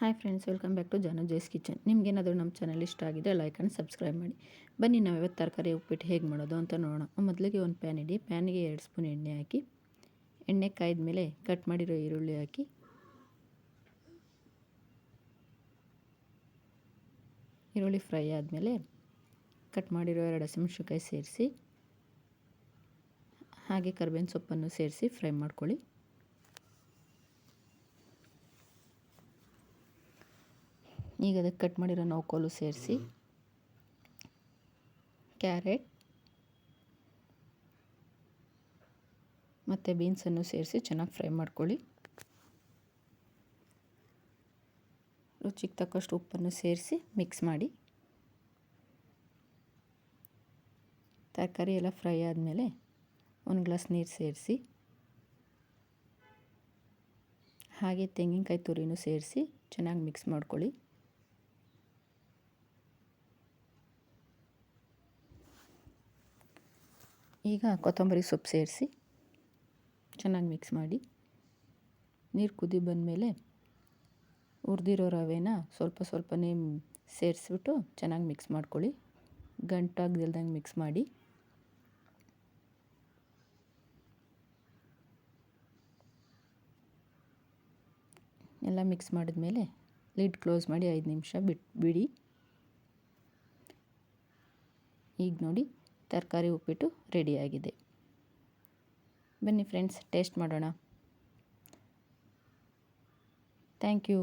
Hi friends welcome back to Janu ಜೈಸ್ kitchen ನಿಮಗೇನಾದರೂ ನಮ್ಮ channel ಇಷ್ಟ ಆಗಿದೆ ಲೈಕ್ ಆ್ಯಂಡ್ ಸಬ್ಸ್ಕ್ರೈಬ್ ಮಾಡಿ. ಬನ್ನಿ ನಾವು ಇವತ್ತು ತರಕಾರಿ ಉಪ್ಪಿಟ್ಟು ಹೇಗೆ ಮಾಡೋದು ಅಂತ ನೋಡೋಣ. ಮೊದಲಿಗೆ ಒಂದು ಪ್ಯಾನ್ ಇಡಿ. ಪ್ಯಾನಿಗೆ ಎರಡು ಸ್ಪೂನ್ ಎಣ್ಣೆ ಹಾಕಿ, ಎಣ್ಣೆ ಕಾಯ್ದ ಮೇಲೆ ಕಟ್ ಮಾಡಿರೋ ಈರುಳ್ಳಿ ಹಾಕಿ, ಈರುಳ್ಳಿ ಫ್ರೈ ಆದಮೇಲೆ ಕಟ್ ಮಾಡಿರೋ ಎರಡು ಹಸಿಮೆಣ್ಸಿನ್ಕಾಯಿ ಸೇರಿಸಿ, ಹಾಗೆ ಕರ್ಬೇವಿನ ಸೊಪ್ಪನ್ನು ಸೇರಿಸಿ ಫ್ರೈ ಮಾಡ್ಕೊಳ್ಳಿ. ಈಗ ಅದಕ್ಕೆ ಕಟ್ ಮಾಡಿರೋ ನೌಕೋಲು ಸೇರಿಸಿ. ಕ್ಯಾರೆಟ್. ಮತ್ತು ಬೀನ್ಸನ್ನು ಸೇರಿಸಿ ಚೆನ್ನಾಗಿ ಫ್ರೈ ಮಾಡ್ಕೊಳ್ಳಿ. ರುಚಿಗೆ ತಕ್ಕಷ್ಟು ಉಪ್ಪನ್ನು ಸೇರಿಸಿ ಮಿಕ್ಸ್ ಮಾಡಿ. ತರಕಾರಿ ಎಲ್ಲ ಫ್ರೈ ಆದಮೇಲೆ ಒಂದು ಗ್ಲಾಸ್ ನೀರು ಸೇರಿಸಿ. ಹಾಗೆ ತೆಂಗಿನಕಾಯಿ ತುರಿನೂ ಸೇರಿಸಿ ಚೆನ್ನಾಗಿ ಮಿಕ್ಸ್ ಮಾಡ್ಕೊಳ್ಳಿ. ಈಗ ಕೊತ್ತಂಬರಿ ಸೊಪ್ಪು ಸೇರಿಸಿ ಚೆನ್ನಾಗಿ ಮಿಕ್ಸ್ ಮಾಡಿ ನೀರು ಕುದಿ ಬಂದಮೇಲೆ ಹುರಿದಿರೋ ರವೆನ ಸ್ವಲ್ಪ ಸ್ವಲ್ಪನೇ ಸೇರಿಸ್ಬಿಟ್ಟು ಚೆನ್ನಾಗಿ ಮಿಕ್ಸ್ ಮಾಡ್ಕೊಳ್ಳಿ. ಗಂಟಾಗ್ದಿಲ್ದಂಗೆ ಮಿಕ್ಸ್ ಮಾಡಿ. ಎಲ್ಲ ಮಿಕ್ಸ್ ಮಾಡಿದ್ಮೇಲೆ ಲಿಡ್ ಕ್ಲೋಸ್ ಮಾಡಿ ಐದು ನಿಮಿಷ ಬಿಟ್ಟು ಬಿಡಿ. ಈಗ ನೋಡಿ ತರಕಾರಿ ಉಪ್ಪಿಟ್ಟು ರೆಡಿಯಾಗಿದೆ. ಬನ್ನಿ ಫ್ರೆಂಡ್ಸ್ ಟೇಸ್ಟ್ ಮಾಡೋಣ. Thank you